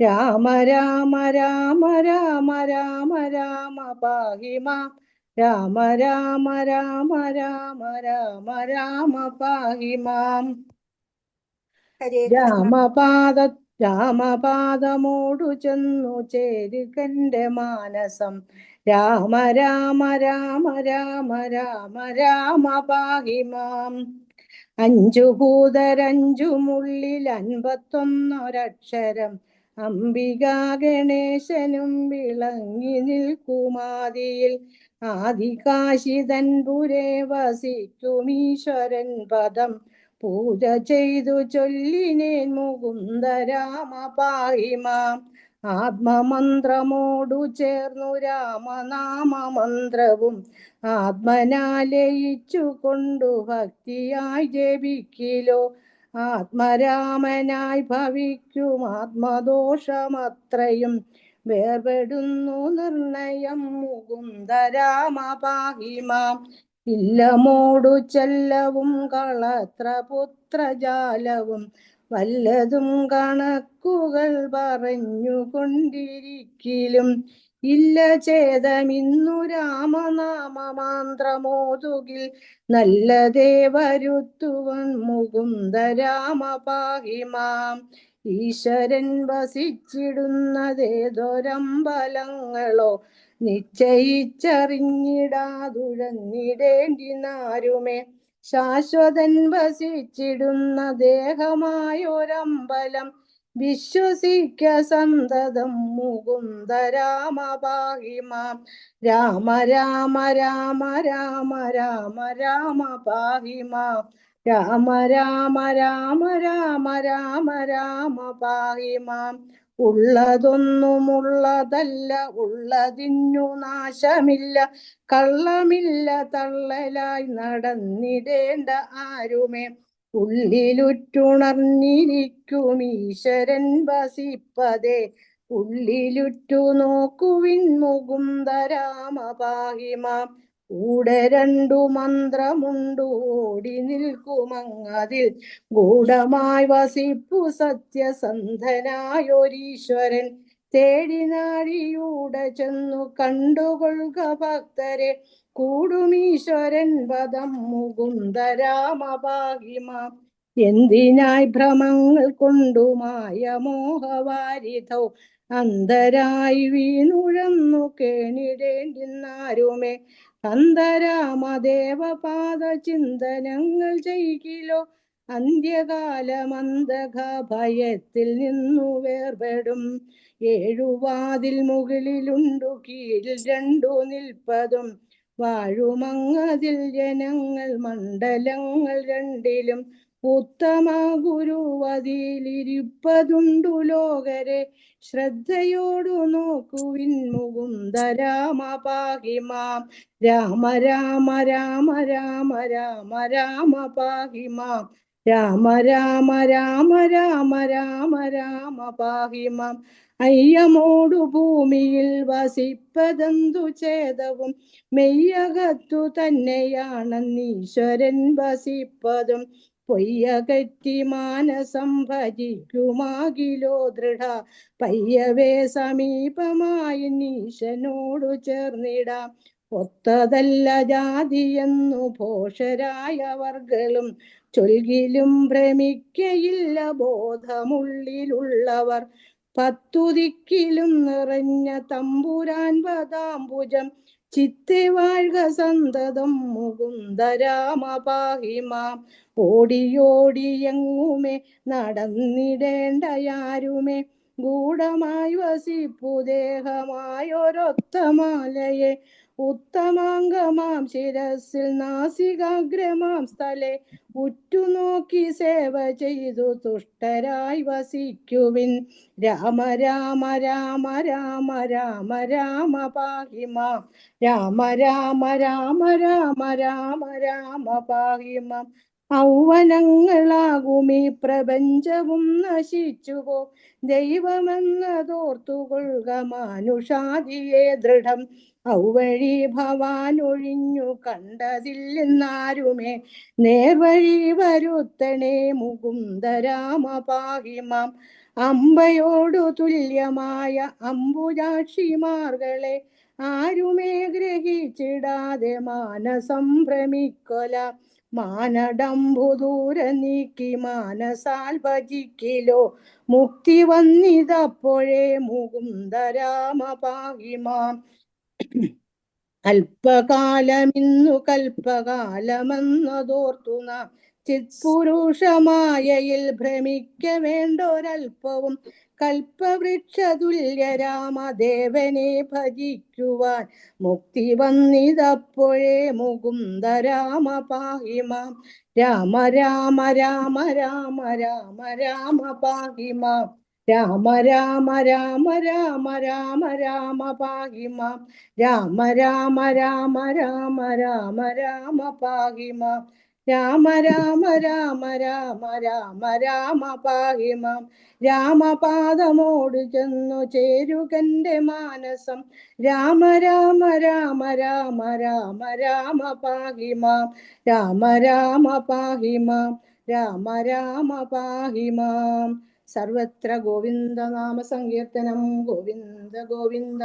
രാമ രാമ രാമ രാമ രാമ രാമ പാഹി മാം രാമ രാമ രാമ രാമ രാമ രാമ പാഹി മാം ഹരേ കൃഷ്ണ രാമപാദ രാമപാദമോടു ചെന്നു ചേരുകന്റെ മാനസം രാമ രാമ രാമ രാമ രാമ രാമ പാഹി മാം അഞ്ചു ഭൂതരഞ്ചുമുള്ളിൽ അൻപത്തൊന്നൊരക്ഷരം അംബിക ഗണേശനും വിളങ്ങി നിൽക്കുമാതിയിൽ ആദികാശിതൻ പുരേ വസിക്കുമീശ്വരൻ പദം. പൂജ ചെയ്തു ചൊല്ലിനേൻ മുകുന്ദ രാമ പാഹിമാം ആത്മമന്ത്രമോടു ചേർന്നു രാമനാമമന്ത്രവും ആത്മനാലയിച്ചു കൊണ്ടു ഭക്തിയായി ജപിക്കിലോ. ആത്മരാമനായി ഭവിക്കും. ആത്മദോഷമത്രയും വേർപെടുന്നു. നിർണയം മുകുന്ദരാമപാഹിമാം രാമ പാഹിമാം ഇല്ലമോടു ചെല്ലവും കളത്ര പുത്രജാലവും വല്ലതും കണക്കുകൾ പറഞ്ഞുകൊണ്ടിരിക്കിലും ഇല്ല ചേതമിന്നു രാമനാമമാന്ത്രമോതുകിൽ നല്ലതേ വരുത്തുവൻ മുകുന്ദ രാമ പാഹിമാം ഈശ്വരൻ വസിച്ചിടുന്നതേതൊരമ്പലങ്ങളോ നിശ്ചയിച്ചറിഞ്ഞിടാതുഴന്നിടേണ്ടി നാരുമേ ശാശ്വതൻ വസിച്ചിടുന്ന ദേഹമായൊരമ്പലം വിശ്വസിക്ക സന്തതം മുകുന്ദ രാമ പാഹിമാം രാമ രാമ രാമ രാമ രാമ രാമ പാഹിമാം. രാമ രാമ രാമ രാമ രാമ രാമ പാഹിമാം. ഉള്ളതൊന്നുമുള്ളതല്ല ഉള്ളതിന്നു നാശമില്ല. കള്ളമില്ല തള്ളലായി നടന്നിടേണ്ട ആരുമേ? ഉള്ളിലുറ്റുണർന്നിരിക്കും ഈശ്വരൻ വസിപ്പതേ. ഉള്ളിലുറ്റു നോക്കുവിൻ മുകുന്ദ രാമ പാഹിമാം കൂടെ രണ്ടു മന്ത്രമുണ്ടു ഓടി നിൽക്കുമങ്ങതിൽ. ഗൂഢമായി വസിപ്പു സത്യസന്ധനായൊരീശ്വരൻ. തേടി നാടിയൂടെ ചെന്നു കണ്ടുകൊള്ളുക ഭക്തരെ. കൂടുമീശ്വരൻ പദം മുകുന്ദരാമഭാഗിമ എന്തിനായി ഭ്രമങ്ങൾ കൊണ്ടുമായ മോഹവാരിധൗ അന്തരായി വീണുഴന്നു കേണിടേണ്ടിന്നാരുമേ? അന്തരാമദേവപാദ ചിന്തനങ്ങൾ ചെയ്കിലോ അന്ത്യകാലമന്തക ഭയത്തിൽ നിന്നു വേർപെടും. ഏഴുവാതിൽ മുകളിലുണ്ടു കീഴിൽ രണ്ടു നിൽപ്പതും. വാഴുമങ്ങതിൽ ജനങ്ങൾ മണ്ഡലങ്ങൾ രണ്ടിലും ഉത്തമ ഗുരുവതിയിലിരിപ്പതുണ്ടു ലോകരെ. ശ്രദ്ധയോടു നോക്കുവിൻ മുകുന്ദ രാമ പാഹിമാം രാമ രാമ രാമ രാമ രാമ രാമ പാഹിമാം. രാമ രാമ രാമ രാമ രാമ രാമ പാഹിമം. അയ്യമോടു ഭൂമിയിൽ വസിപ്പതെന്തു ചേതവും. മെയ്യകത്തു തന്നെയാണെന്നീശ്വരൻ വസിപ്പതും. പൊയ്യകറ്റി മാനസം ഭജിക്കുമാകിലോ ദൃഢ. പയ്യവേ സമീപമായി നീശനോടു ചേർന്നിടാം. ഒത്തതല്ല ജാതിയെന്നു ഭോഷരായവർകളും. ചൊൽകിലും ഭ്രമിക്കയില്ല ബോധമുള്ളിലുള്ളവർ. പത്തുദിക്കിലും നിറഞ്ഞ തമ്പുരാൻ പദാംബുജം. ചിത്തെ വാഴ്ക സന്തതം മുകുന്ദരാമപാഹിമാം രാമ പാഹിമാം ഓടിയോടി എങ്ങുമേ നടന്നിടേണ്ടയാരുമേ ഗൂഢമായി വസിപ്പുദേഹമായൊരൊത്തമാലയെ ദേഹമായൊരൊത്ത മാലയെ. ഉത്തമാംഗമാം ശിരസിൽ നാസികാഗ്രമാം സ്ഥലെ. ഉറ്റുനോക്കി സേവ ചെയ്തു തുഷ്ടരായി വസിക്കുവിൻ. രാമ രാമ രാമ രാമ രാമ രാമ പാഹിമാം. രാമ രാമ രാമ രാമ രാമ രാമ പാഹിമാം. ഔവനങ്ങളാകുമീ പ്രപഞ്ചവും നശിച്ചുപോ. ദൈവമെന്നതോർത്തുകൊള്ളുക മാനുഷാദിയെ ദൃഢം. ഔവഴി ഭവാനൊഴിഞ്ഞു കണ്ടതില്ലെന്നാരുമേ. നേർവഴി വരുത്തണേ മുകുന്ദരാമ പാഹിമാം അമ്പയോടു തുല്യമായ അമ്പുജാക്ഷിമാർകളെ ആരുമേ ഗ്രഹിച്ചിടാതെ മാനസം ഭ്രമിക്കൊല. മാനടംബുദൂര നീക്കി മാനസാൽ ഭജിക്കിലോ. മുക്തി വന്നിതപ്പോഴേ മുകുന്ദരാമ പാഹിമാം അല്പകാലമിന്നു കൽപ്പകാലമെന്നതോർത്തു നാം. ചിത്പുരുഷമായയിൽ ഭ്രമിക്ക വേണ്ടൊരൽപ്പവും കൽപ്പവൃക്ഷതുല്യ രാമദേവനെ ഭജിക്കുവാൻ മുക്തി വന്നിതപ്പോഴേ മുകുന്ദ രാമ പാഹിമാം രാമ രാമ രാമ രാമ രാമ രാമ പാഹിമാം രാമ രാമ രാമ രാമ രാമ രാമ പാഹിമാം രാമ രാമ രാമ രാമ രാമ രാമ പാഹിമാം രാമ രാമ രാമ രാമ രാമ രാമ പാഹിമാം. രാമപാദമോട് ചെന്നു ചേരുകന്റെ മാനസം. രാമ രാമ രാമ രാമ രാമ രാമ പാഹിമാം. രാമ രാമ പാഹിമാം. രാമ രാമ പാഹിമാം. സർവത്ര ഗോവിന്ദ നാമ സങ്കീർത്തനം. ഗോവിന്ദ ഗോവിന്ദ.